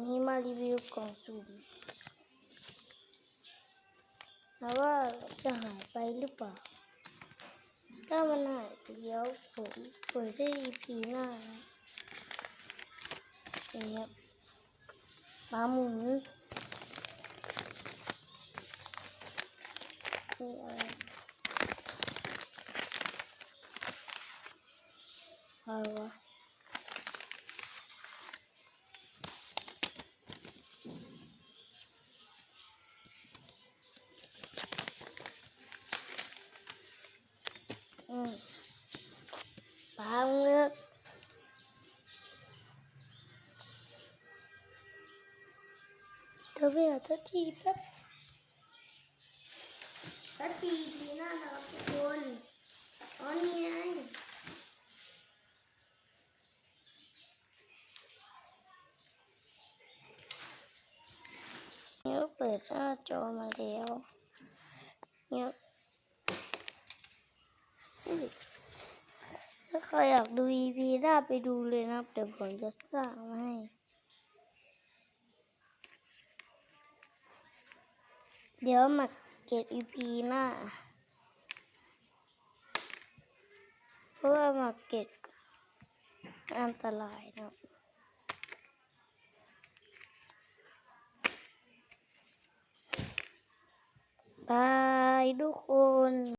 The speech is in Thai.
วันนี้มารีวิวกล่องสุ่มแล้วว่าจะหายไปหรือเปล่า ถ้ามันหายไปเดี๋ยวผมเปิดได้ EP หน้านะอย่างเงี้ยปลาหมุนนี่อะไรอะไรวะ ปลาเงือกเธอไปหาทัชชีแป๊บทัชชีาใครอยากดู EP หน้าไปดูเลยนะเดี๋ยวผมจะสร้างมาให้ เดี๋ยวมาเก็บ EP หน้า เพราะว่ามาเก็ตอันตรายนะบบายทุกคน